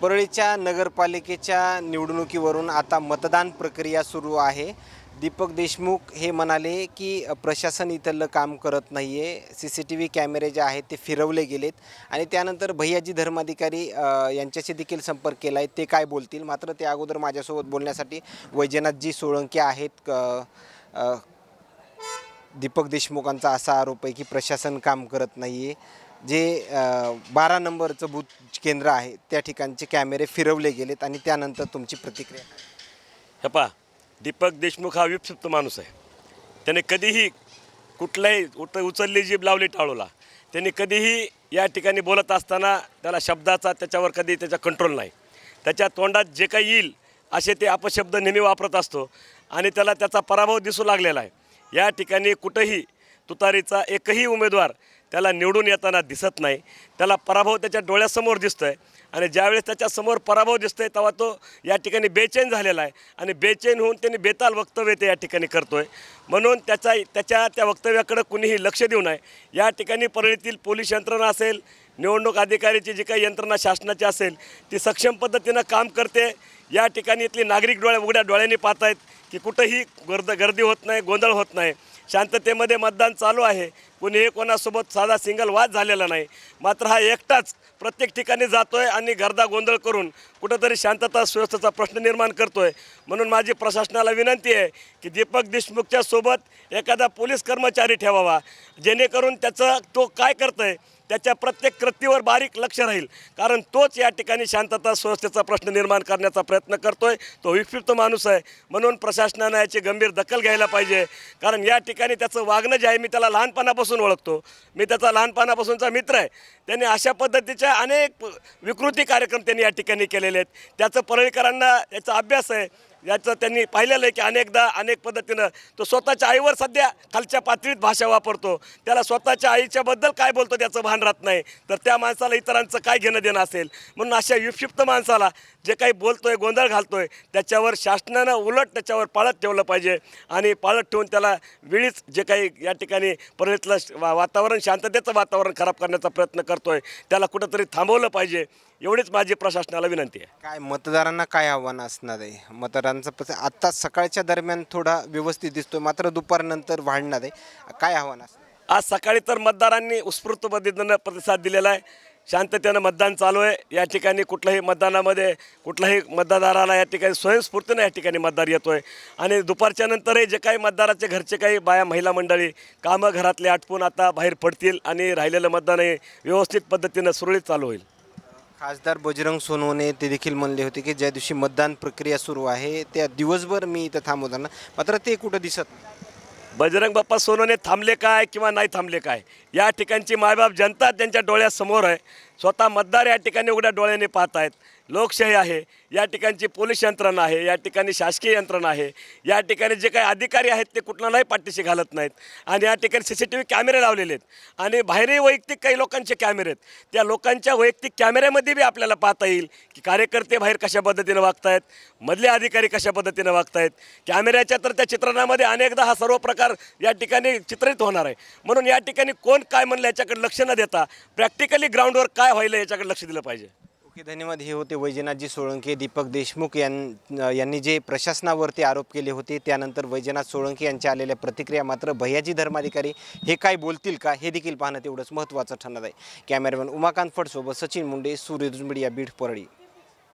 परळीच्या नगरपालिकेच्या निवडणुकीवरून आता मतदान प्रक्रिया सुरू आहे. दीपक देशमुख हे म्हणाले की प्रशासन इथलं काम करत नाही आहे सी सी टी व्ही कॅमेरे जे आहेत ते फिरवले गेलेत. आणि त्यानंतर भैयाजी धर्माधिकारी यांच्याशी देखील संपर्क केला आहे ते काय बोलतील? मात्र त्या अगोदर माझ्यासोबत बोलण्यासाठी वैजनाथजी सोळंके आहेत. दीपक देशमुखांचा असा आरोप आहे की प्रशासन काम करत नाही आहे जे बारा नंबरचं बूथ केंद्र आहे त्या ठिकाणचे कॅमेरे फिरवले गेलेत आणि त्यानंतर तुमची प्रतिक्रिया. काय? हे दीपक देशमुख हा विक्षिप्त माणूस आहे. त्याने कधीही कुठलाही उट उचलली जीभ लावली टाळूला. त्यांनी कधीही या ठिकाणी बोलत असताना त्याला शब्दाचा त्याच्यावर कधी त्याचा कंट्रोल नाही. त्याच्या तोंडात जे काही येईल असे ते अपशब्द नेहमी वापरत असतो आणि त्याला त्याचा पराभव दिसू लागलेला आहे. या ठिकाणी कुठंही तुतारीचा एकही उमेदवार त्याला निवडून येताना दिसत नाही. त्याला पराभव त्याच्या डोळ्यासमोर दिसतो आहे आणि ज्यावेळेस त्याच्यासमोर पराभव दिसतो आहे तेव्हा तो या ठिकाणी बेचैन झालेला आहे. आणि बेचैन होऊन त्यांनी बेताल वक्तव्य ते या ठिकाणी करतो आहे म्हणून त्याचा त्याच्या त्या वक्तव्याकडे कुणीही लक्ष देऊ नये. या ठिकाणी परळीतील पोलीस यंत्रणा असेल निवडणूक अधिकारीची जी काही यंत्रणा शासनाची असेल ती सक्षम पद्धतीनं काम करते. या ठिकाणी इथली नागरिक डोळ्या उघड्या डोळ्यांनी पाहत आहेत की कुठंही गर्द गर्दी होत नाही गोंधळ होत नाही. शांततेमध्ये मतदान चालू आहे. कुणीही कोणासोबत साधा सिंगल वाद झालेला नाही. मात्र हा एकटाच प्रत्येक ठिकाणी जातोय आणि गर्दा गोंधळ करून कुठंतरी शांतता सुव्यवस्थेचा प्रश्न निर्माण करतोय. म्हणून माझी प्रशासनाला विनंती आहे की दीपक देशमुखच्या सोबत एखादा पोलीस कर्मचारी ठेवावा. जेणेकरून त्याचं तो काय करतोय त्याच्या प्रत्येक कृतीवर बारीक लक्ष राहील. कारण तोच या ठिकाणी शांतता सुव्यवस्थेचा प्रश्न निर्माण करण्याचा प्रयत्न करतोय. तो विक्षिप्त माणूस आहे. म्हणून प्रशासनानं याची गंभीर दखल घ्यायला पाहिजे. कारण या ठिकाणी त्याचं वागणं जे आहे मी त्याला लहानपणापासून ओळखतो. मी त्याचा लहानपणापासूनचा मित्र आहे. त्यांनी अशा पद्धतीच्या अनेक विकृती कार्यक्रम त्यांनी या ठिकाणी केलेले आहेत. त्याचं परळीकरांना याचा अभ्यास आहे. याचं त्यांनी पाहिलेलं आहे की अनेकदा अनेक पद्धतीनं तो स्वतःच्या आईवर सध्या खालच्या पातळीत भाषा वापरतो. त्याला स्वतःच्या आईच्याबद्दल काय बोलतो त्याचं भान राहत नाही. तर त्या माणसाला इतरांचं काय घेणं देणं असेल? म्हणून अशा विक्षिप्त माणसाला जे काही बोलतोय गोंधळ घालतोय त्याच्यावर शासनानं उलट त्याच्यावर पाळत ठेवलं पाहिजे. आणि पाळत ठेवून त्याला वेळीच जे काही या ठिकाणी परळीतलं श- वा- वातावरण शांततेचं वातावरण खराब करण्याचा प्रयत्न करतोय. त्याला कुठंतरी थांबवलं पाहिजे. एवढीच माझी प्रशासनाला विनंती आहे. काय मतदारांना काय आव्हान असणार आहे? मतदारांचं पस आत्ता सकाळच्या दरम्यान थोडा व्यवस्थित दिसतोय मात्र दुपारनंतर वाढणार आहे. काय आव्हान असणार आज सकाळी तर मतदारांनी उत्स्फूर्त पद्धतीनं प्रतिसाद दिलेला आहे. शांततेनं मतदान चालू आहे. या ठिकाणी कुठल्याही मतदानामध्ये कुठल्याही मतदाराला या ठिकाणी स्वयंस्फूर्तीनं या ठिकाणी मतदार येतो आहे आणि दुपारच्या नंतरही जे काही मतदाराचे घरचे काही बाया महिला मंडळी कामं घरातले आटपून आता बाहेर पडतील आणि राहिलेलं मतदान हे व्यवस्थित पद्धतीनं सुरळीत चालू होईल. खासदार बजरंग सोनवणे ते देखील म्हणले होते की ज्या दिवशी मतदान प्रक्रिया सुरू आहे त्या दिवसभर मी इथं थांबवताना मात्र ते कुठं दिसत? नाही. बजरंग बाप्पा सोनवणे थांबले काय किंवा नाही थांबले काय? या ठिकाणची मायबाप जनता त्यांच्या डोळ्यासमोर आहे. स्वतः मतदार या ठिकाणी उघड्या डोळ्याने पाहत आहेत लोकशाही आहे. या ठिकाणची पोलीस यंत्रणा आहे. या ठिकाणी शासकीय यंत्रणा आहे. या ठिकाणी जे काही अधिकारी आहेत ते कुठलाही पाठीशी घालत नाहीत. आणि या ठिकाणी सी सी टी व्ही कॅमेरे लावलेले आहेत. आणि बाहेरही वैयक्तिक काही लोकांचे कॅमेरे आहेत. त्या लोकांच्या वैयक्तिक कॅमेऱ्यामध्ये बी आपल्याला पाहता येईल की कार्यकर्ते बाहेर कशा पद्धतीनं वागतायत मधले अधिकारी कशा पद्धतीनं वागतायत. कॅमेऱ्याच्या तर त्या चित्रणामध्ये अनेकदा हा सर्व प्रकार या ठिकाणी चित्रित होणार आहे. म्हणून या ठिकाणी कोण काय म्हणलं याच्याकडे लक्ष न देता प्रॅक्टिकली ग्राउंडवर काय व्हायलं याच्याकडे लक्ष दिलं पाहिजे? ओके धन्यवाद. हे होते वैजनाथजी सोळंके दीपक देशमुख यां यांनी जे प्रशासनावरती आरोप केले होते त्यानंतर वैजनाथ सोळंके यांच्या आलेल्या प्रतिक्रिया मात्र भैयाजी धर्माधिकारी हे काय बोलतील का हे देखील पाहणं तेवढंच महत्त्वाचं ठरणार आहे. कॅमेरामॅन उमाकांत फडसोबत सचिन मुंडे सूर्य मीडिया बीड परळी.